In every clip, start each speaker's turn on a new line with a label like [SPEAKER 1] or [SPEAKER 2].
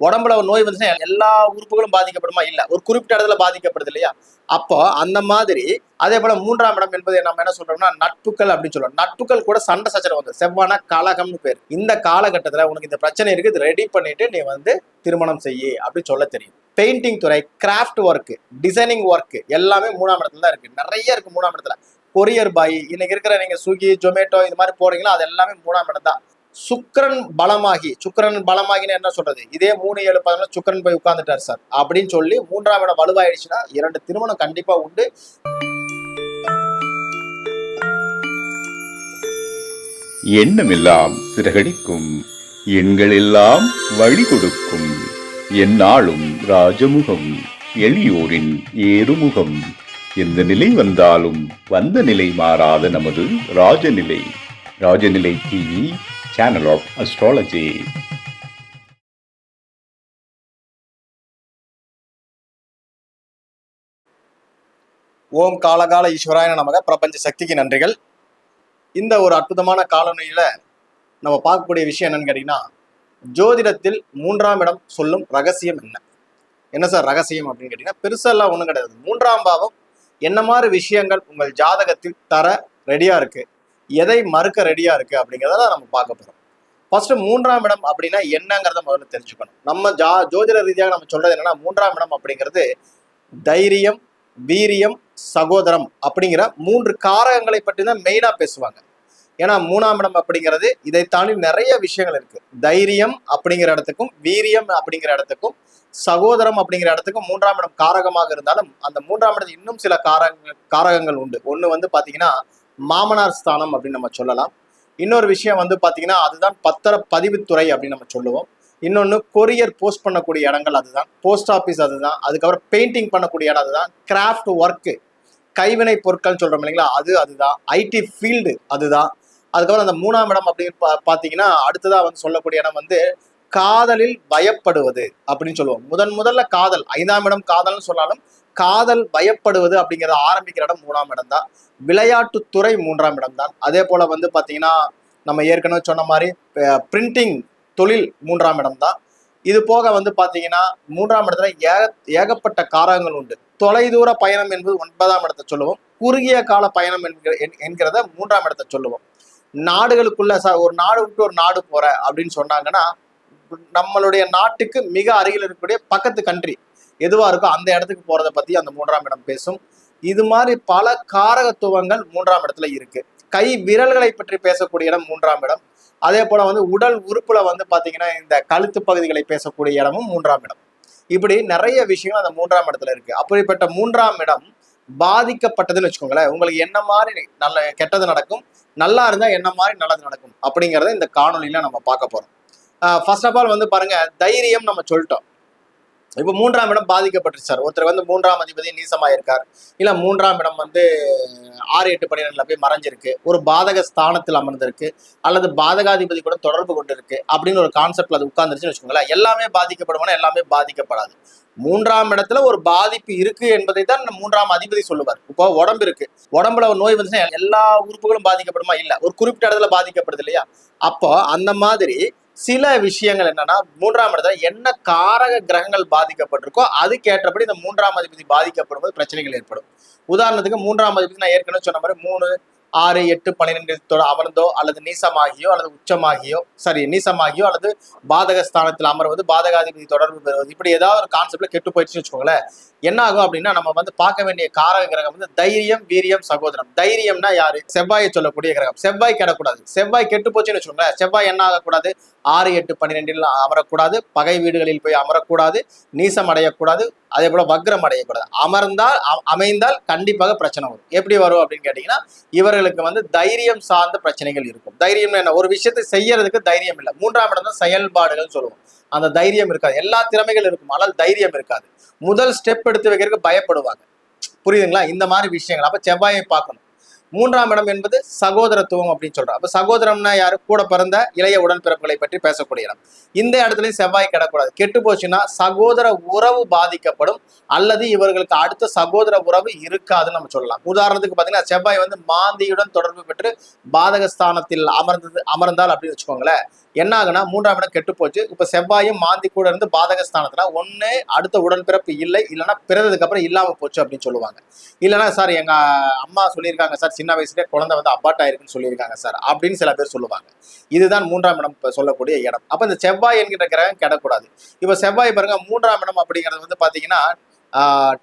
[SPEAKER 1] உடம்புல ஒரு நோய் வந்துச்சுன்னா எல்லா உறுப்புகளும் பாதிக்கப்படுமா? இல்ல. ஒரு குறிப்பிட்ட இடத்துல பாதிக்கப்படுது இல்லையா? அப்போ அந்த மாதிரி அதே போல மூன்றாம் இடம் என்பது நம்ம என்ன சொல்றோம்னா நட்புகள் அப்படின்னு சொல்றோம். நட்புகள் கூட சண்டை சச்சரவு வந்து செவ்வானா கலகம்னு பேர். இந்த காலகட்டத்துல உனக்கு இந்த பிரச்சனை இருக்கு இது ரெடி பண்ணிட்டு நீ வந்து திருமணம் செய்ய அப்படின்னு சொல்ல தெரியும். பெயிண்டிங் துறை கிராஃப்ட் ஒர்க் டிசைனிங் ஒர்க் எல்லாமே மூணாம் இடத்துல தான் இருக்கு. நிறைய இருக்கு மூணாம் இடத்துல. கொரியர் பாய் இன்னைக்கு இருக்கிற நீங்க ஸ்விக்கி ஜொமேட்டோ இது மாதிரி போறீங்களா? அது எல்லாமே மூணாம் இடம் தான். சுக்கரன் பலமாகி சுக்கரன் பலமாகின்னு என்ன சொல்றது? இதே மூணு ஏழு பதினொன்று சுக்கரன் போய் உட்கார்ந்துட்டார் சார். அப்படின்னு சொல்லி மூன்றாம் இடம் வலுவாயிடுச்சுன்னா இரண்டு திருமணம் கண்டிப்பா உண்டு.
[SPEAKER 2] எண்ணமெல்லாம் சிறகடிக்கும் எண்களெல்லாம் வழி கொடுக்கும். எந்நாளும் ராஜமுகம் எளியோரின் ஏறுமுகம். எந்த நிலை வந்தாலும் வந்த நிலை மாறாத நமது Rajanilai. Rajanilai TV channel of astrology
[SPEAKER 1] ஓம் காலகால ஈஸ்வராயன நமக. பிரபஞ்ச சக்திக்கு நன்றிகள். இந்த ஒரு அற்புதமான காலநிலையில நம்ம பார்க்கக்கூடிய விஷயம் என்னன்னு கேட்டீங்கன்னா ஜோதிடத்தில் மூன்றாம் இடம் சொல்லும் ரகசியம் என்ன? என்ன சார் ரகசியம் அப்படின்னு கேட்டீங்கன்னா பெருசெல்லாம் ஒன்றும் கிடையாது. மூன்றாம் பாவம் என்ன மாதிரி விஷயங்கள் உங்கள் ஜாதகத்தில் தர ரெடியா இருக்கு? எதை மறுக்க ரெடியா இருக்கு அப்படிங்கிறத நம்ம பார்க்க போறோம். ஃபர்ஸ்ட் மூன்றாம் இடம் அப்படின்னா என்னங்கிறத முதல்ல தெரிஞ்சுக்கணும். நம்ம ஜா ஜோதிட ரீதியாக நம்ம சொல்றது என்னன்னா மூன்றாம் இடம் அப்படிங்கிறது தைரியம் வீரியம் சகோதரம் அப்படிங்கிற மூன்று காரகங்களை பற்றி தான் மெயினாக பேசுவாங்க. ஏன்னா மூணாம் இடம் அப்படிங்கிறது இதை தாண்டி நிறைய விஷயங்கள் இருக்கு. தைரியம் அப்படிங்கிற இடத்துக்கும் வீரியம் அப்படிங்கிற இடத்துக்கும் சகோதரம் அப்படிங்கிற இடத்துக்கும் மூன்றாம் இடம் காரகமாக இருந்தாலும் அந்த மூன்றாம் இடத்துல இன்னும் சில காரக காரகங்கள் உண்டு. ஒன்று வந்து பார்த்தீங்கன்னா மாமனார் ஸ்தானம் அப்படின்னு நம்ம சொல்லலாம். இன்னொரு விஷயம் வந்து பார்த்தீங்கன்னா அதுதான் பத்திர பதிவுத்துறை அப்படின்னு நம்ம சொல்லுவோம். இன்னொன்று கொரியர் போஸ்ட் பண்ணக்கூடிய இடங்கள் அதுதான். போஸ்ட் ஆஃபீஸ் அதுதான். அதுக்கப்புறம் பெயிண்டிங் பண்ணக்கூடிய இடம் அதுதான். கிராஃப்ட் ஒர்க்கு கைவினை பொருட்கள் சொல்கிறோம் இல்லைங்களா அது அதுதான். ஐடி ஃபீல்டு அதுதான். அதுக்கப்புறம் அந்த மூணாம் இடம் அப்படின்னு பா பார்த்தீங்கன்னா அடுத்ததாக வந்து சொல்லக்கூடிய இடம் வந்து காதலில் பயப்படுவது அப்படின்னு சொல்லுவோம். முதன் முதல்ல காதல். ஐந்தாம் இடம் காதல்னு சொன்னாலும் காதல் பயப்படுவது அப்படிங்கிறத ஆரம்பிக்கிற இடம் மூணாம் இடம் தான் விளையாட்டுத்துறை மூன்றாம் இடம் தான் அதே போல வந்து பார்த்தீங்கன்னா நம்ம ஏற்கனவே சொன்ன மாதிரி பிரிண்டிங் தொழில் மூன்றாம் இடம் தான் இது போக வந்து பார்த்தீங்கன்னா மூன்றாம் இடத்துல ஏக ஏகப்பட்ட காரகங்கள் உண்டு. தொலைதூர பயணம் என்பது ஒன்பதாம் இடத்தை சொல்லுவோம். குறுகிய கால பயணம் என்கிற என்- என்கிறத மூன்றாம் இடத்தை சொல்லுவோம். நாடுகளுக்குள்ள ச ஒரு நாடு விட்டு ஒரு நாடு போற அப்படின்னு சொன்னாங்கன்னா நம்மளுடைய நாட்டுக்கு மிக அருகில் இருக்கக்கூடிய பக்கத்து கண்ட்ரி எதுவாக இருக்கோ அந்த இடத்துக்கு போகிறத பற்றி அந்த மூன்றாம் இடம் பேசும். இது மாதிரி பல காரகத்துவங்கள் மூன்றாம் இடத்துல இருக்கு. கை விரல்களை பற்றி பேசக்கூடிய இடம் மூன்றாம் இடம். அதே போல வந்து உடல் உறுப்புல வந்து பாத்தீங்கன்னா இந்த கழுத்து பகுதிகளை பேசக்கூடிய இடமும் மூன்றாம் இடம். இப்படி நிறைய விஷயங்கள் அந்த மூன்றாம் இடத்துல இருக்கு. அப்படிப்பட்ட மூன்றாம் இடம் பாதிக்கப்பட்டதுன்னு வச்சுக்கோங்களேன் உங்களுக்கு என்ன மாதிரி நல்ல கெட்டது நடக்கும் நல்லா இருந்தா என்ன மாதிரி நல்லது நடக்கும் அப்படிங்கிறத இந்த காணொலியில நம்ம பார்க்க போறோம். ஃபர்ஸ்ட் ஆஃப் ஆல் வந்து பாருங்க தைரியம் நம்ம சொல்லிட்டோம். இப்போ மூன்றாம் இடம் பாதிக்கப்பட்டுருச்சு சார். ஒருத்தர் வந்து மூன்றாம் அதிபதி நீசமாயிருக்கார். இல்லை மூன்றாம் இடம் வந்து ஆறு எட்டு பன்னிரெண்டுல போய் மறைஞ்சிருக்கு. ஒரு பாதக ஸ்தானத்தில் அமர்ந்திருக்கு. அல்லது பாதகாதிபதி கூட தொடர்பு கொண்டு இருக்கு அப்படின்னு ஒரு கான்செப்ட்ல அது உட்கார்ந்துருச்சுன்னு வச்சுக்கோங்களேன். எல்லாமே பாதிக்கப்படுமானா எல்லாமே பாதிக்கப்படாது. மூன்றாம் இடத்துல ஒரு பாதிப்பு இருக்கு என்பதை தான் மூன்றாம் அதிபதி சொல்லுவார். இப்போ உடம்பு இருக்கு. உடம்புல ஒரு நோய் வந்துச்சுன்னா எல்லா உறுப்புகளும் பாதிக்கப்படுமா? இல்லை. ஒரு குறிப்பிட்ட இடத்துல பாதிக்கப்படுது இல்லையா? அப்போ அந்த மாதிரி சில விஷயங்கள் என்னன்னா மூன்றாம் இடத்துல என்ன காரக கிரகங்கள் பாதிக்கப்பட்டிருக்கோ அதுக்கேற்றபடி இந்த மூன்றாம் அதிபதி பாதிக்கப்படும் போது பிரச்சனைகள் ஏற்படும். உதாரணத்துக்கு மூன்றாம் அதிபதி நான் ஏற்கனவே சொன்ன மாதிரி மூணு ஆறு எட்டு பன்னிரெண்டு அமர்ந்தோ அல்லது நீசமாகியோ அல்லது உச்சமாகியோ சாரி நீசமாகியோ அல்லது பாதக ஸ்தானத்தில் அமர்வது பாதகாதிபதி தொடர்பு பெறுவது இப்படி ஏதாவது ஒரு கான்செப்ட்ல கெட்டு போயிடுச்சுன்னு வச்சுக்கோங்களேன். என்ன ஆகும் அப்படின்னா நம்ம வந்து பார்க்க வேண்டிய காரக கிரகம் வந்து தைரியம் வீரியம் சகோதரம். தைரியம்னா யாரு? செவ்வாயை சொல்லக்கூடிய கிரகம். செவ்வாய் கெடக்கூடாது. செவ்வாய் கெட்டு போச்சுன்னு வச்சுக்கோங்களேன். செவ்வாய் என்ன ஆகக்கூடாது? ஆறு எட்டு பன்னிரெண்டில் அமரக்கூடாது. பகை வீடுகளில் போய் அமரக்கூடாது. நீசம் அடையக்கூடாது. அதே போல வக்ரம் அடையக்கூடாது. அமர்ந்தால் அமைந்தால் கண்டிப்பாக பிரச்சனை வரும். எப்படி வரும் அப்படின்னு கேட்டீங்கன்னா இவர்களுக்கு வந்து தைரியம் சார்ந்த பிரச்சனைகள் இருக்கும். தைரியம் என்ன? ஒரு விஷயத்தை செய்யறதுக்கு தைரியம் இல்லை. மூன்றாம் இடம் தான் செயல்பாடுகள் சொல்லுவோம். அந்த தைரியம் இருக்காது. எல்லா திறமைகள் இருக்கும். ஆனால் தைரியம் இருக்காது. முதல் ஸ்டெப் எடுத்து வைக்கிறதுக்கு பயப்படுவாங்க. புரியுதுங்களா? இந்த மாதிரி விஷயங்கள். அப்ப செவ்வாயை பார்க்கணும். மூன்றாம் இடம் என்பது சகோதரத்துவம் அப்படின்னு சொல்றோம் அப்ப சகோதரம்னா யாரு? கூட பிறந்த இளைய உடன்பிறப்புகளை பற்றி பேசக்கூடிய இடம். இந்த இடத்துலயும் செவ்வாய் கிடக்கூடாது கெட்டு போச்சுன்னா சகோதர உறவு பாதிக்கப்படும். அல்லது இவர்களுக்கு அடுத்த சகோதர உறவு இருக்காதுன்னு நம்ம சொல்லலாம். உதாரணத்துக்கு பாத்தீங்கன்னா செவ்வாய் வந்து மாந்தியுடன் தொடர்பு பெற்று பாதகஸ்தானத்தில் அமர்ந்தது அமர்ந்தால் அப்படின்னு வச்சுக்கோங்களேன். என்ன ஆகுனா மூன்றாம் இடம் கெட்டு போச்சு இப்ப செவ்வாயும் மாந்தி கூட இருந்து பாதக ஸ்தானத்துல ஒண்ணு அடுத்த உடன்பிறப்பு இல்லை. இல்லைன்னா பிறந்ததுக்கு அப்புறம் இல்லாம போச்சு அப்படின்னு சொல்லுவாங்க. இல்லைன்னா சார் எங்க அம்மா சொல்லியிருக்காங்க சார் சின்ன வயசுலேயே குழந்தை வந்து அபாட் ஆயிருக்குன்னு சொல்லியிருக்காங்க சார் அப்படின்னு சில பேர் சொல்லுவாங்க. இதுதான் மூன்றாம் இடம் இப்ப சொல்லக்கூடிய இடம். அப்ப இந்த செவ்வாய் என்கிற கிரகம் கிடக்கூடாது. இப்ப செவ்வாய் பாருங்க மூன்றாம் இடம் அப்படிங்கிறது வந்து பாத்தீங்கன்னா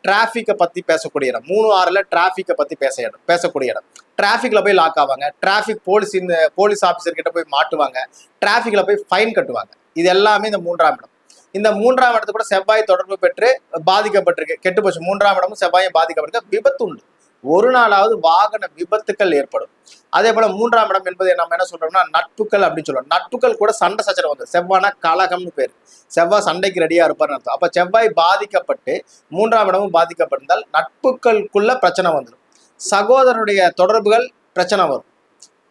[SPEAKER 1] டிராஃபிக்கை பற்றி பேசக்கூடிய இடம். மூணு ஆறில் டிராஃபிக்கை பற்றி பேச இடம் பேசக்கூடிய இடம். டிராஃபிக்கில் போய் லாக் ஆவாங்க. டிராஃபிக் போலீஸ் இந்த போலீஸ் ஆஃபீஸர்கிட்ட போய் மாட்டுவாங்க. டிராஃபிக்கில் போய் ஃபைன் கட்டுவாங்க. இது எல்லாமே இந்த மூன்றாம் இடம். இந்த மூன்றாம் இடத்து கூட செவ்வாய் தொடர்பு பெற்று பாதிக்கப்பட்டிருக்கு. கெட்டு போச்சு மூன்றாம் இடமும் செவ்வாயும் பாதிக்கப்பட்டிருக்கு. விபத்து உண்டு. ஒரு நாளாவது வாகன விபத்துக்கள் ஏற்படும். அதே போல மூன்றாம் இடம் என்பது நம்ம என்ன சொல்றோம்னா நட்புகள் அப்படின்னு சொல்லுவோம் நட்புகள் கூட சண்டை சச்சரவு வந்து செவ்வானா கலகம்னு பேர். செவ்வாய் சண்டைக்கு ரெடியா இருப்பார்னு அர்த்தம். அப்ப செவ்வாய் பாதிக்கப்பட்டு மூன்றாம் இடமும் பாதிக்கப்பட்டிருந்தால் நட்புகளுக்குள்ள பிரச்சனை வந்துடும் சகோதரனுடைய தொடர்புகள் பிரச்சனை வரும்.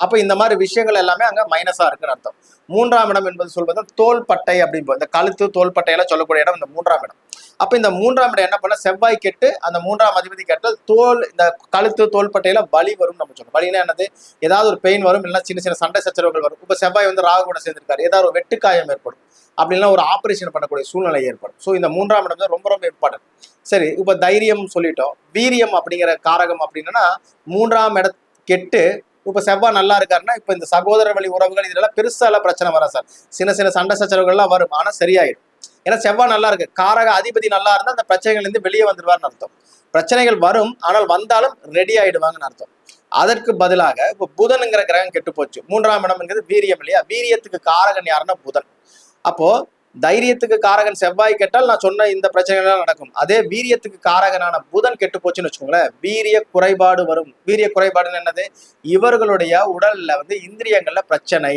[SPEAKER 1] அப்ப இந்த மாதிரி விஷயங்கள் எல்லாமே அங்க மைனஸா இருக்குன்னு அர்த்தம். மூன்றாம் இடம் என்பது சொல்வது தோள்பட்டை அப்படின்னு இந்த கழுத்து தோள்பட்டையெல்லாம் சொல்லக்கூடிய இடம் இந்த மூன்றாம் இடம். அப்ப இந்த மூன்றாம் இடம் என்ன பண்ண? செவ்வாய் கெட்டு அந்த மூன்றாம் அதிபதி கெட்டால் தோல் இந்த கழுத்து தோள்பட்டையில வலி வரும் நம்ம சொல்றோம். வலினா என்னது? ஏதாவது ஒரு பெயின் வரும் இல்லைன்னா சின்ன சின்ன சண்டை சச்சரவுகள் வரும். இப்ப செவ்வாய் வந்து ராகு கூட சேர்ந்திருக்காரு. ஏதாவது ஒரு வெட்டுக்காயம் ஏற்படும். அப்படின்னா ஒரு ஆபரேஷன் பண்ணக்கூடிய சூழ்நிலை ஏற்படும். ஸோ இந்த மூன்றாம் இடம் தான் ரொம்ப ரொம்ப இம்பார்ட்டன்ட் சரி இப்போ தைரியம் சொல்லிட்டோம். வீரியம் அப்படிங்கிற காரகம் அப்படின்னா மூன்றாம் இட கெட்டு இப்போ செவ்வாய் நல்லா இருக்காருன்னா இப்போ இந்த சகோதர வழி உறவுகள் இதெல்லாம் பெருசாலாம் பிரச்சனை வராது சார். சின்ன சின்ன சண்டை சச்சரவுகள்லாம் வரும். ஆனால் சரியாயிடும். ஏன்னா செவ்வாய் நல்லா இருக்கு. காரக அதிபதி நல்லா இருந்தால் அந்த பிரச்சனைகள்லேருந்து வெளியே வந்துருவார்னு அர்த்தம். பிரச்சனைகள் வரும் ஆனால் வந்தாலும் ரெடி ஆயிடுவாங்கன்னு அர்த்தம். அதற்கு பதிலாக இப்போ புதனுங்கிற கிரகம் கெட்டு போச்சு. மூன்றாம் இடம்ங்கிறது வீரியம் இல்லையா? வீரியத்துக்கு காரகன் யாருன்னா புதன். அப்போ தைரியத்துக்கு காரகன் செவ்வாய் கெட்டால் நான் சொன்ன இந்த பிரச்சனைகள் நடக்கும். அதே வீரியத்துக்கு காரகனான புதன் கெட்டு போச்சுன்னு வச்சுக்கோங்களேன் வீரிய குறைபாடு வரும். வீரிய குறைபாடுன்னு என்னது? இவர்களுடைய உடல்ல வந்து இந்திரியங்கள்ல பிரச்சனை.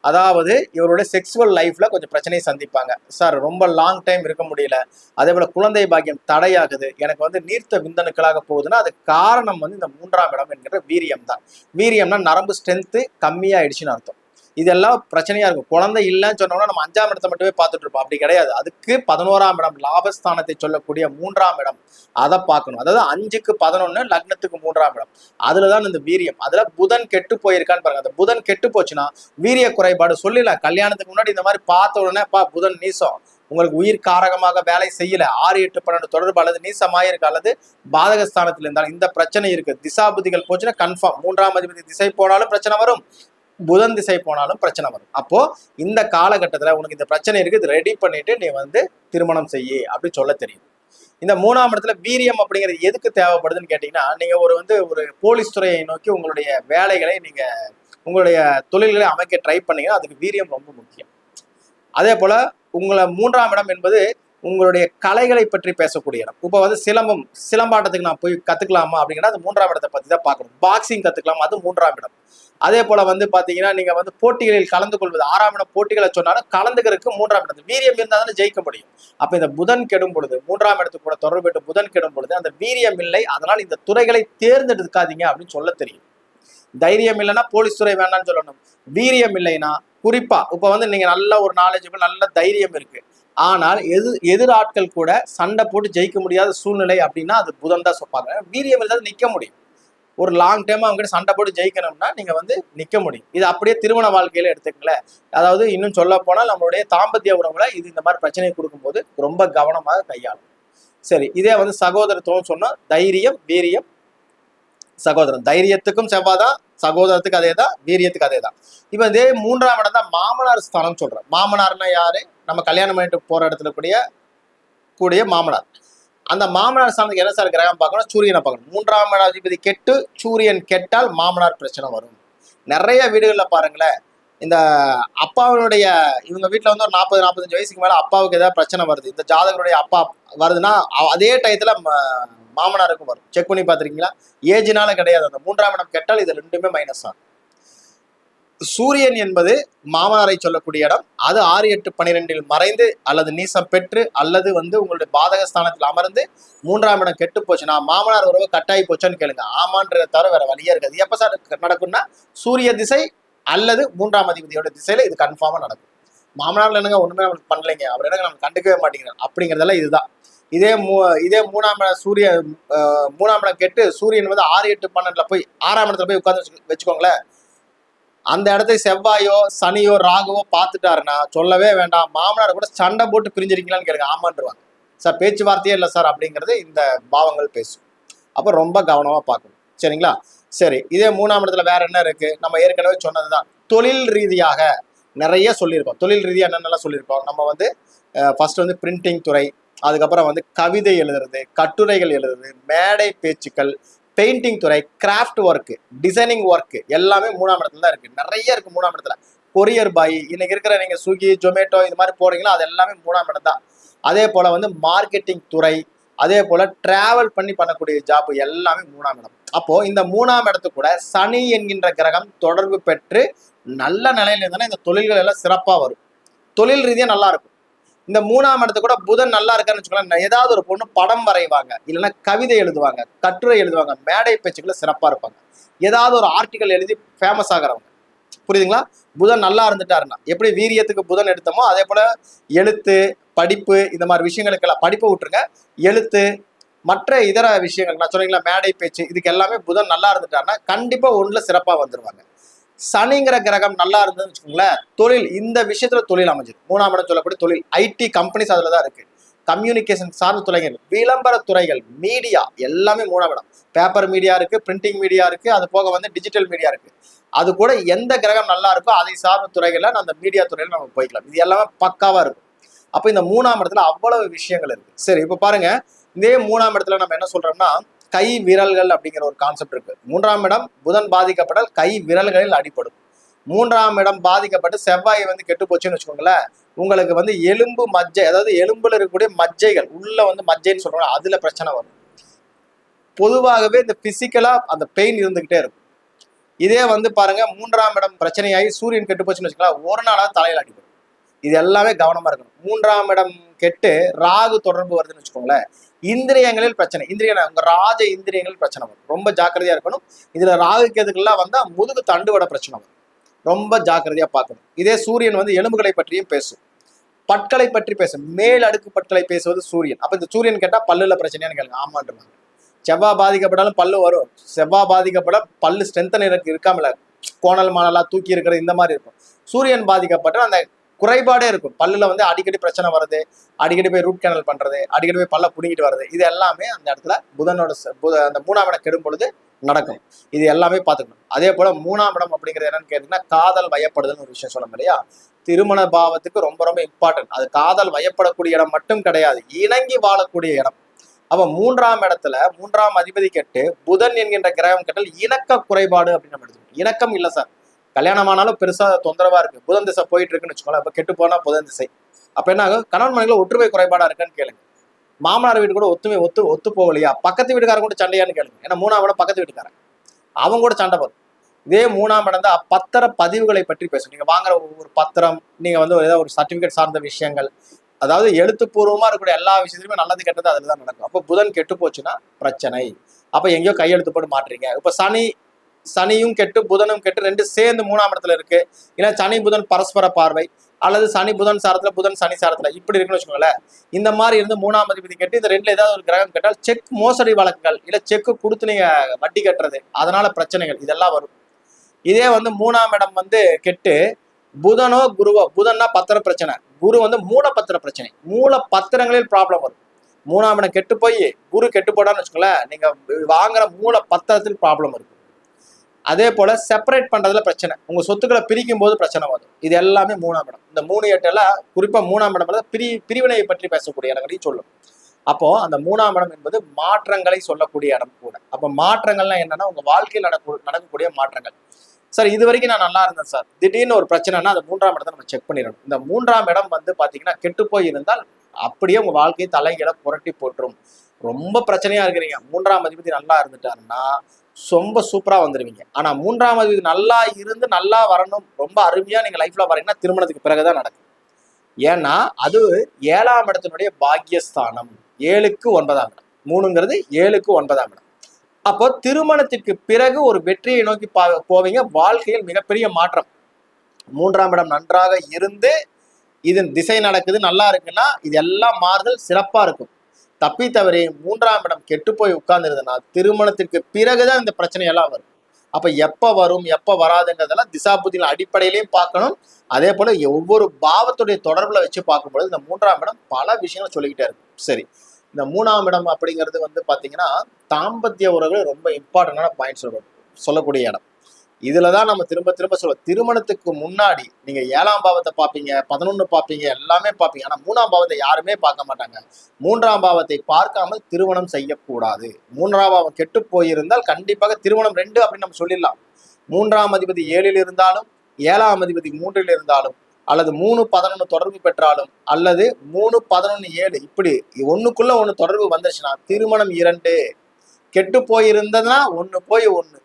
[SPEAKER 1] அதாவது இவருடைய செக்ஸுவல் லைஃப்பில் கொஞ்சம் பிரச்சனையை சந்திப்பாங்க. சார் ரொம்ப லாங் டைம் இருக்க முடியல. அதே போல குழந்தை பாக்கியம் தடையாகுது. எனக்கு வந்து நீர்த்த விந்தணுக்களாக போகுதுன்னா அது காரணம் வந்து இந்த மூன்றாம் இடம் என்கிற வீரியம் தான். வீரியம்னா நரம்பு ஸ்ட்ரென்த்து கம்மியாயிடுச்சுன்னு அர்த்தம். இதெல்லாம் பிரச்சனையா இருக்கும். குழந்தை இல்லைன்னு சொன்னோம்னா நம்ம அஞ்சாம் இடத்தை மட்டுமே பார்த்துட்டு இருப்போம். அப்படி கிடையாது. அதுக்கு பதினோராம் இடம் லாபஸ்தானத்தை சொல்லக்கூடிய மூன்றாம் இடம் அதை பார்க்கணும். அதாவது அஞ்சுக்கு பதினொன்னு லக்னத்துக்கு மூன்றாம் இடம். அதுலதான் இந்த வீரியம். அதுல புதன் கெட்டு போயிருக்கான்னு பாருங்க. அந்த புதன் கெட்டு போச்சுன்னா வீரிய குறைபாடு சொல்லிடலாம். கல்யாணத்துக்கு முன்னாடி இந்த மாதிரி பார்த்த உடனே பா புதன் நீசம். உங்களுக்கு உயிர் காரகமாக வேலை செய்யல. ஆறு எட்டு பன்னெண்டு தொடர்பு அல்லது நீசமாயிருக்கு அல்லது பாதகஸ்தானத்தில் இருந்தாலும் இந்த பிரச்சனை இருக்கு. திசாபுதிகள் போச்சுன்னா கன்ஃபார்ம் மூன்றாம் அதிபதி திசை போனாலும் பிரச்சனை வரும். புதன் திசை போனாலும் பிரச்சனை வரும். அப்போ இந்த காலகட்டத்தில் உனக்கு இந்த பிரச்சனை இருக்கு இது ரெடி பண்ணிட்டு நீ வந்து திருமணம் செய்ய அப்படி சொல்ல தெரியும். இந்த மூணாம் இடத்துல வீரியம் அப்படிங்கிறது எதுக்கு தேவைப்படுதுன்னு கேட்டீங்கன்னா நீங்க ஒரு வந்து ஒரு போலீஸ் துறையை நோக்கி உங்களுடைய வேலைகளை நீங்க உங்களுடைய தொழில்களை அமைக்க ட்ரை பண்ணீங்கன்னா அதுக்கு வீரியம் ரொம்ப முக்கியம். அதே போல உங்களை மூன்றாம் இடம் என்பது உங்களுடைய கலைகளை பற்றி பேசக்கூடிய இடம். இப்போ வந்து சிலம்பம் சிலம்பாட்டத்துக்கு நான் போய் கத்துக்கலாமா அப்படிங்கன்னா அது மூன்றாம் இடத்தை பத்தி தான் பார்க்கணும். பாக்ஸிங் கத்துக்கலாமா அது மூன்றாம் இடம். அதே போல வந்து பாத்தீங்கன்னா நீங்க வந்து போட்டிகளில் கலந்து கொள்வது ஆறாம் இடம் போட்டிகளை சொன்னாலும் கலந்துக்கிறதுக்கு மூன்றாம் இடத்து வீரியம் இருந்தால் தானே ஜெயிக்க முடியும். அப்ப இந்த புதன் கெடும் பொழுது மூன்றாம் இடத்து கூட தொடர்பு புதன் கெடும் பொழுது அந்த வீரியம் இல்லை அதனால் இந்த துறைகளை தேர்ந்தெடுக்காதீங்க அப்படின்னு சொல்ல தெரியும். தைரியம் இல்லைன்னா போலீஸ் துறை வேண்டாம்னு சொல்லணும். வீரியம் இல்லைன்னா குறிப்பா இப்ப வந்து நீங்க நல்ல ஒரு நாலேஜ் நல்ல தைரியம் இருக்கு. ஆனால் எது எதிர் ஆட்கள் கூட சண்டை போட்டு ஜெயிக்க முடியாத சூழ்நிலை அப்படின்னா அது புதன் தான் சொப்பாங்க. வீரியம் இல்லாத நிக்க முடியும். ஒரு லாங் டைம் அவங்ககிட்ட சண்டை போட்டு ஜெயிக்கணும்னா நீங்க வந்து நிக்க முடியும். இது அப்படியே திருமண வாழ்க்கையில எடுத்துக்கங்களேன் அதாவது இன்னும் சொல்ல போனால் நம்மளுடைய தாம்பத்திய உறவுல இது இந்த மாதிரி பிரச்சனை கொடுக்கும்போது ரொம்ப கவனமாக கையாளும். சரி இதே வந்து சகோதரத்துவம் சொன்னா தைரியம் வீரியம் சகோதரன். தைரியத்துக்கும் செவ்வாதான் சகோதரத்துக்கு அதே தான் வீரியத்துக்கு அதே தான் இப்போ இதே மூன்றாம் இடம் தான் மாமனார் ஸ்தானம் சொல்றேன். மாமனார்னா யாரு? நம்ம கல்யாணம் பண்ணிட்டு போற இடத்துல கூடிய கூடிய மாமனார். அந்த மாமனார் ஸ்தானத்துக்கு என்ன சார் கிரகம் பார்க்கணும் சூரியனை பார்க்கணும். மூன்றாம் இட அதிபதி கெட்டு சூரியன் கெட்டால் மாமனார் பிரச்சனை வரும். நிறைய வீடுகளில் பாருங்களேன் இந்த அப்பாவுடைய இவங்க வீட்டில் வந்து ஒரு நாற்பது நாற்பத்தஞ்சு வயசுக்கு மேலே அப்பாவுக்கு ஏதாவது பிரச்சனை வருது. இந்த ஜாதகருடைய அப்பா வருதுன்னா அதே டயத்தில் மாமனாருக்கும் வரும். செக் பண்ணி பார்த்துருக்கீங்களா? ஏஜ்னால கிடையாது. அந்த மூன்றாம் இடம் கெட்டால் இது ரெண்டுமே மைனஸ் ஆகும் சூரியன் என்பது மாமனாரை சொல்லக்கூடிய இடம். அது ஆறு எட்டு பன்னிரெண்டில் மறைந்து அல்லது நீசம் பெற்று அல்லது வந்து உங்களுடைய பாதக ஸ்தானத்தில் அமர்ந்து மூன்றாம் இடம் கெட்டு போச்சுன்னா மாமனார் உறவு கட்டாயி போச்சான்னு கேளுங்க. ஆமான்றத தவிர வேற வழியே இருக்காது. எப்ப சார் நடக்கும்னா சூரிய திசை அல்லது மூன்றாம் அதிபதியோட திசையில இது கன்ஃபார்மா நடக்கும். மாமனார்ல என்னங்க ஒண்ணுமே நம்மளுக்கு பண்ணலைங்க. அவர் என்னங்க நம்ம கண்டுக்கவே மாட்டேங்கிறார். அப்படிங்கிறதெல்லாம் இதுதான். இதே மூ இதே மூணாம் இடம் சூரிய மூணாம் இடம் கெட்டு சூரியன் வந்து ஆறு எட்டு பன்னெண்டுல போய் ஆறாம் இடத்துல போய் உட்காந்து வச்சுக்கோங்களேன். அந்த இடத்தை செவ்வாயோ சனியோ ராகுவோ பார்த்துட்டாருன்னா சொல்லவே வேண்டாம். மாமனார் கூட சண்டை போட்டு பிரிஞ்சிருக்கீங்களான்னு கேளுங்க. ஆமான்றுவாங்க. சார் பேச்சுவார்த்தையே இல்லை சார் அப்படிங்கிறது இந்த பாவங்கள் பேசும். அப்போ ரொம்ப கவனமாக பார்க்கணும். சரிங்களா? சரி இதே மூணாம் இடத்துல வேற என்ன இருக்கு? நம்ம ஏற்கனவே சொன்னது தான் தொழில் ரீதியாக நிறைய சொல்லியிருக்கோம். தொழில் ரீதியாக என்னென்னலாம் சொல்லியிருக்கோம்? நம்ம வந்து ஃபர்ஸ்ட் வந்து பிரிண்டிங் துறை அதுக்கப்புறம் வந்து கவிதை எழுதுறது கட்டுரைகள் எழுதுறது மேடை பேச்சுக்கள் பெயிண்டிங் துறை கிராஃப்ட் ஒர்க்கு டிசைனிங் ஒர்க்கு எல்லாமே மூணாம் இடத்துல தான் இருக்கு. நிறைய இருக்கு மூணாம் இடத்துல. கொரியர் பாய் இன்னைக்கு இருக்கிற நீங்க ஸ்விக்கி ஜொமேட்டோ இது மாதிரி போறீங்களோ அது எல்லாமே மூணாம் இடம் தான். அதே போல வந்து மார்க்கெட்டிங் துறை அதே போல டிராவல் பண்ணி பண்ணக்கூடிய ஜாப் எல்லாமே மூணாம் இடம். அப்போ இந்த மூணாம் இடத்து கூட சனி என்கின்ற கிரகம் தொடர்பு பெற்று நல்ல நிலையில இருந்தாலும் இந்த தொழில்கள் எல்லாம் சிறப்பா வரும். தொழில் ரீதியாக நல்லா இருக்கும். இந்த மூணாம் இடத்து கூட புதன் நல்லா இருக்கான்னு வச்சுக்கோங்களேன். ஏதாவது ஒரு பொண்ணு படம் வரைவாங்க. இல்லைன்னா கவிதை எழுதுவாங்க கட்டுரை எழுதுவாங்க மேடை பேச்சுக்களை சிறப்பாக இருப்பாங்க. ஏதாவது ஒரு ஆர்டிக்கல் எழுதி ஃபேமஸ் ஆகிறவங்க. புரியுதுங்களா? புதன் நல்லா இருந்துட்டாருன்னா எப்படி வீரியத்துக்கு புதன் எடுத்தோமோ அதே போல எழுத்து படிப்பு இந்த மாதிரி விஷயங்களுக்கெல்லாம் படிப்பை விட்டுருங்க. எழுத்து மற்ற இதர விஷயங்கள் நான் சொன்னீங்களா மேடை பேச்சு இதுக்கு எல்லாமே புதன் நல்லா இருந்துட்டாருன்னா கண்டிப்பாக ஒன்றில் சிறப்பாக வந்துருவாங்க. சனிங்கிற கிரகம் நல்லா இருந்ததுன்னு வச்சுக்கோங்களேன் தொழில் இந்த விஷயத்துல தொழில் அமைஞ்சது மூணாம் இடம் சொல்லக்கூடிய தொழில் ஐடி கம்பெனிஸ் அதுல தான் இருக்கு. கம்யூனிகேஷன் சார்ந்த துறைகள் விளம்பர துறைகள் மீடியா எல்லாமே மூணாம் இடம். பேப்பர் மீடியா இருக்கு பிரிண்டிங் மீடியா இருக்கு அது போக வந்து டிஜிட்டல் மீடியா இருக்கு. அது கூட எந்த கிரகம் நல்லா இருக்கோ அதை சார்ந்த துறைகள்ல அந்த மீடியா துறையில நம்ம போய்க்கலாம். இது எல்லாமே பக்காவா இருக்கும். அப்ப இந்த மூணாம் இடத்துல அவ்வளவு விஷயங்கள் இருக்கு. சரி இப்ப பாருங்க இதே மூணாம் இடத்துல நம்ம என்ன சொல்றோம்னா கை விரல்கள் அப்படிங்கிற ஒரு கான்செப்ட் இருக்கு. மூன்றாம் இடம் புதன் பாதிக்கப்பட்டால் கை விரல்களில் அடிப்படும் மூன்றாம் இடம் பாதிக்கப்பட்டு செவ்வாய் வந்து கெட்டு போச்சுன்னு வச்சுக்கோங்களேன் உங்களுக்கு வந்து எலும்பு மஜ்ஜை அதாவது எலும்புல இருக்கக்கூடிய மஜ்ஜைகள் உள்ள வந்து மஜ்ஜைன்னு சொல்றாங்க அதுல பிரச்சனை வரும். பொதுவாகவே இந்த பிசிக்கலா அந்த பெயின் இருந்துகிட்டே இருக்கும். இதே வந்து பாருங்க மூன்றாம் இடம் பிரச்சனையாகி சூரியன் கெட்டு போச்சுன்னு வச்சுக்கலாம் ஒரு நாளாக தலையில் அடிப்படும் இது எல்லாமே கவனமா இருக்கணும். மூன்றாம் இடம் கெட்டு ராகு தொடர்பு வருதுன்னு வச்சுக்கோங்களேன். இந்திரியங்களில் பிரச்சனை. இந்திரிய உங்க ராஜ இந்திரியங்களில் பிரச்சனை வரும். ரொம்ப ஜாக்கிரதையா இருக்கணும். இதுல ராகு கேதுக்கெல்லாம் வந்தா முதுகு தண்டுவட பிரச்சனை வரும். ரொம்ப ஜாக்கிரதையா பார்க்கணும். இதே சூரியன் வந்து எலும்புகளை பற்றியும் பேசும். பட்களை பற்றி பேசும். மேல் அடுக்கு பட்களை பேசுவது சூரியன். அப்ப இந்த சூரியன் கேட்டா பல்லுல பிரச்சனையான்னு கேளுங்க. ஆமான்றாங்க. செவ்வாய் பாதிக்கப்பட்டாலும் பல்லு வரும். செவ்வாய் பாதிக்கப்பட பல்லு ஸ்ட்ரென்தன் இருக்கு இருக்காமல கோணல் மாணலா தூக்கி இருக்கிறது இந்த மாதிரி இருக்கும். சூரியன் பாதிக்கப்பட்ட அந்த குறைபாடே இருக்கும். பல்லுல வந்து அடிக்கடி பிரச்சனை வருது அடிக்கடி போய் ரூட் கேனல் பண்றது அடிக்கடி போய் பல்ல புடுங்கிட்டு வருது இது எல்லாமே அந்த இடத்துல புதனோட புத- அந்த மூணாம் இடம் கெடும் பொழுது நடக்கும். இது எல்லாமே பார்த்துக்கணும். அதே போல மூணாம் இடம் அப்படிங்கிறது என்னன்னு கேட்டீங்கன்னா காதல் வயப்படுதுன்னு ஒரு விஷயம் சொல்லணும் இல்லையா? திருமண பாவத்துக்கு ரொம்ப ரொம்ப இம்பார்ட்டன்ட் அது காதல் வயப்படக்கூடிய இடம் மட்டும் கிடையாது இணங்கி வாழக்கூடிய இடம். அப்ப மூன்றாம் இடத்துல மூன்றாம் அதிபதி கெட்டு புதன் என்கின்ற கிரகம் கெட்டால் இணக்க குறைபாடு அப்படின்னு நம்ம எடுத்துக்கணும். இணக்கம் இல்லை சார். கல்யாணம் ஆனாலும் பெருசா தொந்தரவா இருக்கு. புதன் திசை போயிட்டு இருக்குன்னு வச்சுக்கோங்களேன். இப்ப கெட்டு போனா புதன் திசை. அப்ப என்ன ஆகும் கணவன் மனைவில ஒற்றுமை குறைபாடா இருக்குன்னு கேளுங்க. மாமனார் வீடு கூட ஒத்துமை ஒத்து ஒத்து போகலையா? பக்கத்து வீட்டுக்காரங்க கூட சண்டையான்னு கேளுங்க. ஏன்னா மூணாம் இடம் பக்கத்து வீட்டுக்காரன். அவங்க கூட சண்டை வரும். இதே மூணாம் இடம் தான் பத்திர பதிவுகளை பற்றி பேசும். நீங்கள் வாங்குற ஒரு பத்திரம் நீங்க வந்து ஏதாவது ஒரு சர்டிபிகேட் சார்ந்த விஷயங்கள் அதாவது எழுத்துப்பூர்வமாக இருக்கக்கூடிய எல்லா விஷயத்துலையுமே நல்லது கெட்டது அதில் தான் நடக்கும். அப்போ புதன் கெட்டு போச்சுன்னா பிரச்சனை. அப்போ எங்கேயோ கையெழுத்து போட்டு மாட்டுறீங்க. இப்போ சனி சனியும் கெட்டு புதனும் கெட்டு ரெண்டு சேர்ந்து மூணாம் இடத்துல இருக்கு. ஏன்னா சனி புதன் பரஸ்பர பார்வை. அல்லது சனி புதன் சாரத்துல புதன் சனி சாரத்துல. இப்படி இருக்குன்னு வச்சுக்கோங்களேன். இந்த மாதிரி இருந்து மூணாம் அதிபதி கெட்டு இந்த ரெண்டுல ஏதாவது ஒரு கிரகம் கேட்டால் செக் மோசடி வழக்குகள் இல்ல செக் கொடுத்து நீங்க வட்டி கட்டுறது. அதனால பிரச்சனைகள் இதெல்லாம் வரும். இதே வந்து மூணாம் இடம் வந்து கெட்டு புதனோ குருவோ புதன்னா பத்திர பிரச்சனை. குரு வந்து மூல பத்திர பிரச்சனை. மூல பத்திரங்களில் ப்ராப்ளம் வரும். மூணாம் இடம் கெட்டு போய் குரு கெட்டு போடான்னு வச்சுக்கோங்களேன் நீங்க வாங்குற மூல பத்திரத்தில் ப்ராப்ளம் இருக்கும் அதே போல செப்பரேட் பண்றதுல பிரச்சனை. உங்க சொத்துக்களை பிரிக்கும் போது பிரச்சனை வரும். இது எல்லாமே மூணாம் இடம். இந்த மூணு எட்டெல்லாம் குறிப்பா மூணாம் இடம் பிரி பிரிவினையை பற்றி பேசக்கூடிய இடங்களையும் சொல்லும். அப்போ அந்த மூணாம் இடம் என்பது மாற்றங்களை சொல்லக்கூடிய இடம் கூட. அப்போ மாற்றங்கள்லாம் என்னன்னா உங்க வாழ்க்கையில் நடக்க நடக்கக்கூடிய மாற்றங்கள். சார் இது வரைக்கும் நான் நல்லா இருந்தேன் சார் திடீர்னு ஒரு பிரச்சனைனா அந்த மூன்றாம் இடத்தை நம்ம செக் பண்ணிடணும். இந்த மூன்றாம் இடம் வந்து பாத்தீங்கன்னா கெட்டு போய் இருந்தால் அப்படியே உங்க வாழ்க்கையை தலைகீழ புரட்டி போட்டுரும். ரொம்ப பிரச்சனையா இருக்கிறீங்க. மூன்றாம் அதிபதி நல்லா இருந்துட்டாருன்னா ரொம்ப சூப்பராக வந்துடுவீங்க ஆனால் மூன்றாம் இது நல்லா இருந்து நல்லா வரணும் ரொம்ப அருமையாக நீங்கள் லைஃப்பில் வரீங்கன்னா திருமணத்துக்கு பிறகு தான் நடக்கும். ஏன்னா அது ஏழாம் இடத்தினுடைய பாக்கியஸ்தானம். ஏழுக்கு ஒன்பதாம் இடம். மூணுங்கிறது ஏழுக்கு ஒன்பதாம் இடம். அப்போ திருமணத்திற்கு பிறகு ஒரு வெற்றியை நோக்கி பா- போவீங்க. வாழ்க்கையில் மிகப்பெரிய மாற்றம். மூன்றாம் இடம் நன்றாக இருந்து இதன் திசை நடக்குது நல்லா இருக்குன்னா இது எல்லாம் மாறுதல் சிறப்பாக இருக்கும். தப்பி தவறி மூன்றாம் இடம் கெட்டு போய் உட்கார்ந்துருதுன்னா திருமணத்திற்கு பிறகுதான் இந்த பிரச்சனையெல்லாம் வரும். அப்ப எப்ப வரும் எப்ப வராதுங்கிறதெல்லாம் திசாபுத்தியின் அடிப்படையிலையும் பார்க்கணும். அதே போல ஒவ்வொரு பாவத்துடைய தொடர்புல வச்சு பார்க்கும்பொழுது இந்த மூன்றாம் இடம் பல விஷயங்களை சொல்லிக்கிட்டே இருக்கும் சரி இந்த மூணாம் இடம் அப்படிங்கிறது வந்து பாத்தீங்கன்னா தாம்பத்திய உறவுகள் ரொம்ப இம்பார்ட்டன்டான பாயிண்ட் சொல்லணும் சொல்லக்கூடிய இடம். இதுல தான் நம்ம திரும்ப திரும்ப சொல்லுவோம் திருமணத்துக்கு முன்னாடி நீங்க ஏழாம் பாவத்தை பார்ப்பீங்க பதினொன்னு பார்ப்பீங்க எல்லாமே பார்ப்பீங்க. ஆனா மூணாம் பாவத்தை யாருமே பார்க்க மாட்டாங்க. மூன்றாம் பாவத்தை பார்க்காமல் திருமணம் செய்யக்கூடாது. மூன்றாம் பாவம் கெட்டு போயிருந்தால் கண்டிப்பாக திருமணம் ரெண்டு அப்படின்னு நம்ம சொல்லிடலாம். மூன்றாம் அதிபதி ஏழில் இருந்தாலும் ஏழாம் அதிபதி மூன்றில் இருந்தாலும் அல்லது மூணு பதினொன்று தொடர்பு பெற்றாலும் அல்லது மூணு பதினொன்று ஏழு இப்படி ஒன்றுக்குள்ளே ஒன்று தொடர்பு வந்துச்சுன்னா திருமணம் இரண்டு. கெட்டு போயிருந்ததுன்னா ஒன்று போய் ஒன்று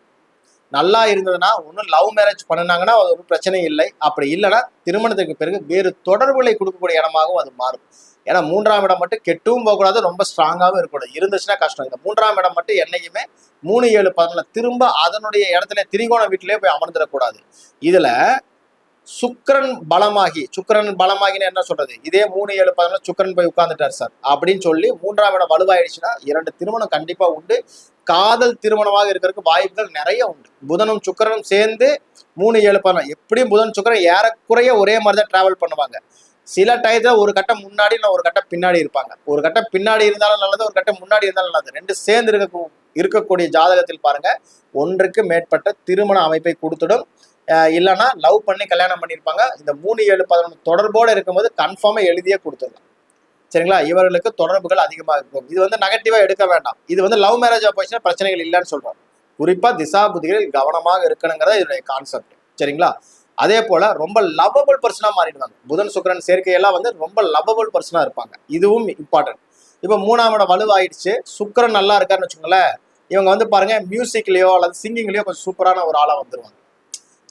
[SPEAKER 1] நல்லா இருந்ததுன்னா ஒன்றும் லவ் மேரேஜ் பண்ணினாங்கன்னா அது ஒரு பிரச்சனை இல்லை. அப்படி இல்லைன்னா திருமணத்துக்கு பிறகு வேறு தொடர்புகளை கொடுக்கக்கூடிய இடமாகவும் அது மாறும். ஏன்னா மூன்றாம் இடம் மட்டும் கெட்டும் போகக்கூடாது ரொம்ப ஸ்ட்ராங்காகவும் இருக்கக்கூடாது இருந்துச்சுன்னா கஷ்டம். இந்த மூன்றாம் இடம் மட்டும் என்னைக்குமே மூணு ஏழு பதினொன்று திரும்ப அதனுடைய இடத்துல திரிகோண வீட்டிலேயே போய் அமர்ந்துடக்கூடாது. இதில் சுக்கரன் பலமாகி சுக்கிரன் பலமாகின்னு என்ன சொல்றது? இதே மூணு ஏழு பதினொன்று சுக்கிரன் போய் உட்கார்ந்துட்டார் சார். அப்படின்னு சொல்லி மூன்றாம் இடம் வலுவாயிடுச்சுன்னா இரண்டு திருமணம் கண்டிப்பா உண்டு. காதல் திருமணமாக இருக்கிறதுக்கு வாய்ப்புகள் நிறைய உண்டு. புதனும் சுக்கிரனும் சேர்ந்து மூணு ஏழு பதினொன்று எப்படியும் புதன் சுக்கிரன் ஏறக்குறைய ஒரே மாதிரி தான் டிராவல் பண்ணுவாங்க. சில டயத்துல ஒரு கட்டம் முன்னாடி இல்லை ஒரு கட்டம் பின்னாடி இருப்பாங்க. ஒரு கட்டம் பின்னாடி இருந்தாலும் நல்லது ஒரு கட்டம் முன்னாடி இருந்தாலும் நல்லது. ரெண்டு சேர்ந்து இருக்க இருக்கக்கூடிய ஜாதகத்தில் பாருங்க ஒன்றுக்கு மேற்பட்ட திருமண அமைப்பை கொடுத்துடும். இல்லைன்னா லவ் பண்ணி கல்யாணம் பண்ணியிருப்பாங்க. இந்த மூணு ஏழு பதினொன்று தொடர்போடு இருக்கும்போது கன்ஃபார்மாக எழுதியே கொடுத்துடலாம். சரிங்களா? இவர்களுக்கு தொடர்புகள் அதிகமாக இருக்கும். இது வந்து நெகட்டிவாக எடுக்க வேண்டாம். இது வந்து லவ் மேரேஜ் போச்சுன்னா பிரச்சனைகள் இல்லைன்னு சொல்கிறோம் குறிப்பாக திசா புதிகளில் கவனமாக இருக்கணுங்கிறத இதனுடைய கான்செப்ட் சரிங்களா? அதே போல் ரொம்ப லவ்வபிள் பர்சனாக மாறிடுவாங்க. புதன் சுக்கரன் சேர்க்கையெல்லாம் வந்து ரொம்ப லவ்வபிள் பர்சனாக இருப்பாங்க. இதுவும் இம்பார்ட்டன்ட் இப்போ மூணாம் இடம் வலுவாயிடுச்சு. சுக்கிரன் நல்லா இருக்காருன்னு வச்சுக்கோங்களேன். இவங்க வந்து பாருங்க மியூசிக்லேயோ அல்லது சிங்கிங்லேயோ கொஞ்சம் சூப்பரான ஒரு ஆளாக வந்துடுவாங்க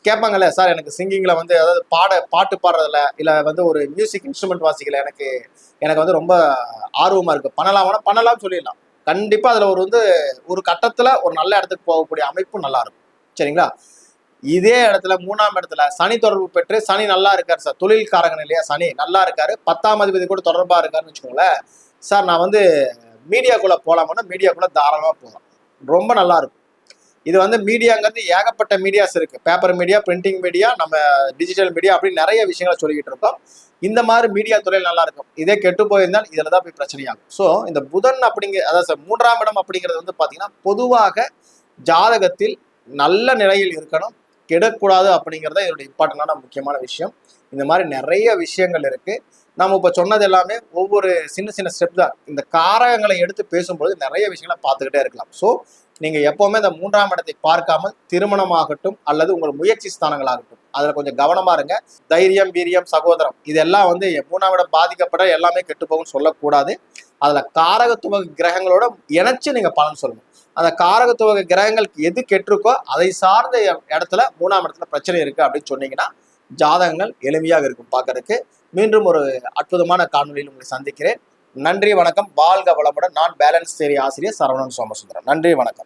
[SPEAKER 1] கேட்பாங்கல்ல சார் எனக்கு சிங்கிங்கில் வந்து அதாவது பாட பாட்டு பாடுறதுல இல்லை வந்து ஒரு மியூசிக் இன்ஸ்ட்ருமெண்ட் வாசிக்கல எனக்கு எனக்கு வந்து ரொம்ப ஆர்வமாக இருக்குது பண்ணலாம் பண்ணலாம்னா பண்ணலாம்னு சொல்லிடலாம். கண்டிப்பாக அதில் ஒரு வந்து ஒரு கட்டத்தில் ஒரு நல்ல இடத்துக்கு போகக்கூடிய அமைப்பு நல்லாயிருக்கும் சரிங்களா? இதே இடத்துல மூணாம் இடத்துல சனி தொடர்பு பெற்று சனி நல்லா இருக்கார் சார். தொழில்காரகன் இல்லையா சனி நல்லா இருக்காரு. பத்தாம் அதிபதி கூட தொடர்பாக இருக்காருன்னு வச்சுக்கோங்களேன். சார் நான் வந்து மீடியாக்குள்ளே போகலாமுன்னா மீடியாக்குள்ளே தாராளமாக போகலாம் ரொம்ப நல்லா இருக்கும். இது வந்து மீடியாங்கிறது ஏகப்பட்ட மீடியாஸ் இருக்கு. பேப்பர் மீடியா பிரிண்டிங் மீடியா நம்ம டிஜிட்டல் மீடியா அப்படின்னு நிறைய விஷயங்களை சொல்லிக்கிட்டு இருக்கோம். இந்த மாதிரி மீடியா துறையில் நல்லா இருக்கும். இதே கெட்டு போயிருந்தால் இதில் தான் போய் பிரச்சனையாகும். ஸோ இந்த புதன் அப்படிங்கிற அதாவது சார் மூன்றாம் இடம் அப்படிங்கிறது வந்து பார்த்தீங்கன்னா பொதுவாக ஜாதகத்தில் நல்ல நிலையில் இருக்கணும் கெடக்கூடாது அப்படிங்கிறத இதோட இம்பார்ட்டண்டான முக்கியமான விஷயம். இந்த மாதிரி நிறைய விஷயங்கள் இருக்கு. நம்ம இப்போ சொன்னது எல்லாமே ஒவ்வொரு சின்ன சின்ன ஸ்டெப் தான். இந்த காரகங்களை எடுத்து பேசும்பொழுது நிறைய விஷயங்களை பார்த்துக்கிட்டே இருக்கலாம். ஸோ நீங்க எப்பவுமே இந்த மூன்றாம் இடத்தை பார்க்காமல் திருமணமாகட்டும் அல்லது உங்கள் முயற்சி ஸ்தானங்களாகட்டும். அதுல கொஞ்சம் கவனமா இருங்க. தைரியம் வீரியம் சகோதரம் இதெல்லாம் வந்து மூணாம் இடம் பாதிக்கப்பட எல்லாமே கெட்டு போகும்னு சொல்லக்கூடாது. அதுல காரகத்துவ கிரகங்களோட இணைச்சு நீங்க பலன் சொல்லணும். அந்த காரகத்துவ கிரகங்கள் எது கெட்டிருக்கோ அதை சார்ந்த இடத்துல மூணாம் இடத்துல பிரச்சனை இருக்கு அப்படின்னு சொன்னீங்கன்னா ஜாதகங்கள் எளிமையாக இருக்கும் பார்க்கறதுக்கு. மீண்டும் ஒரு அற்புதமான காணொலியில் உங்களை சந்திக்கிறேன். நன்றி வணக்கம். வாழ்க வளமுடன். நான் பேலன்ஸ் தேரி ஆசிரியர் சரவணன் சோமசுந்தரம். நன்றி வணக்கம்.